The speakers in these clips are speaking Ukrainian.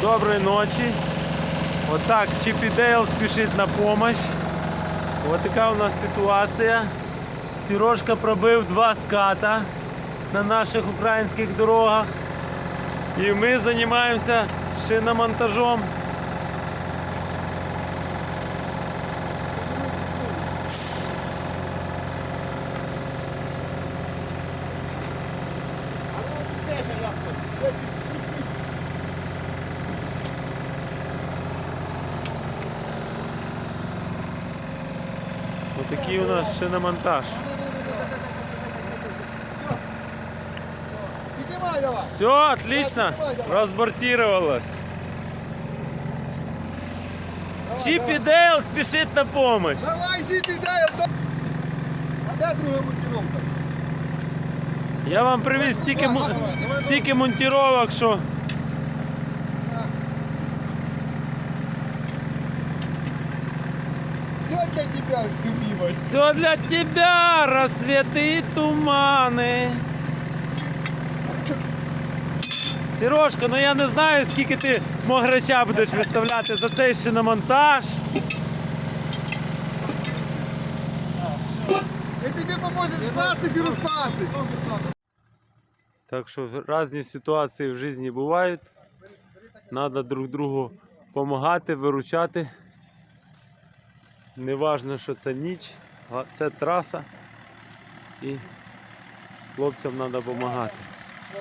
Доброї ночі. Отак Чіпі Дейл спішить на допомогу. Ось така у нас ситуація. Сережка пробив два ската на наших українських дорогах. І ми займаємося шиномонтажом. Отакий у нас шиномонтаж. Все, отлично. Разбортировалось. Чипи Дейл спешит на помощь. Давай, Зіпі, дай. А де друга монтировка? Я вам привіз стільки, му- стільки монтировок, що Все для тебя, любимой. все для тебя, рассветы и тумани. Сережка, ну я не знаю, скільки ти мограча будеш виставляти за цей шиномонтаж. Я тобі поможу спастись і розпастись. Так що різні ситуації в житті бувають. Треба друг другу допомагати, виручати. Неважно, що це ніч, а це траса. І хлопцям треба допомагати.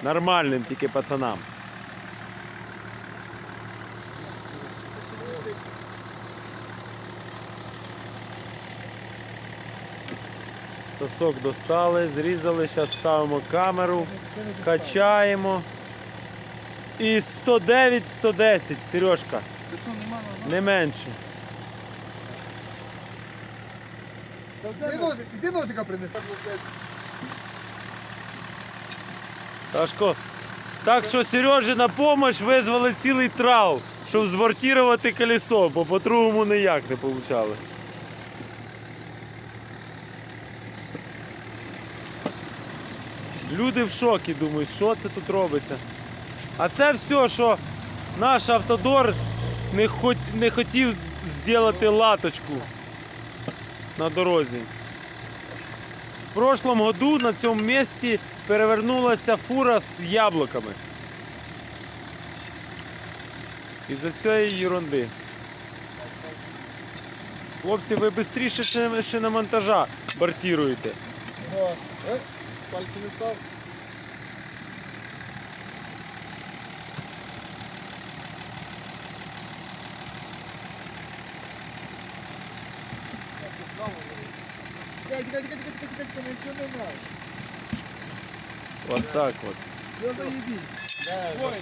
Нормальним тільки пацанам. Сосок достали, зрізали, зараз ставимо камеру, качаємо. І 109-110, Сережка, не менше. Іди ножик, іди ножика принеси. Сашко, так що Сережі на допомогу визвали цілий трал, щоб змонтувати колесо, бо по-другому ніяк не вийшло. Люди в шокі думають, що це тут робиться. А це все, що наш автодор не хотів зробити латочку на дорозі. В прошлом году на цьому місці перевернулася фура з яблуками. Із-за цієї ерунди. Хлопці, ви швидше ще, ще на монтажа бортіруєте. Е, Пальці не став. Тікай, тікай, тікай, тікай, тікай, тікай, тікай, нічого не. Вот так вот. Все заебись. Ой.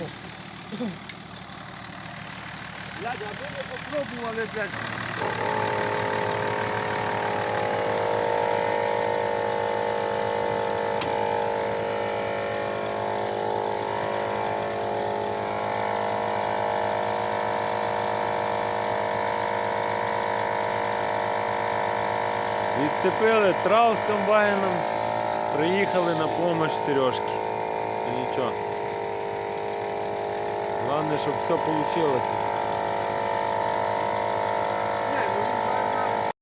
Блядь, а ви не попробували, блядь. Відцепили трав з комбайном, приїхали на допомогу Сережки. І нічого. Головне, щоб все вийшло.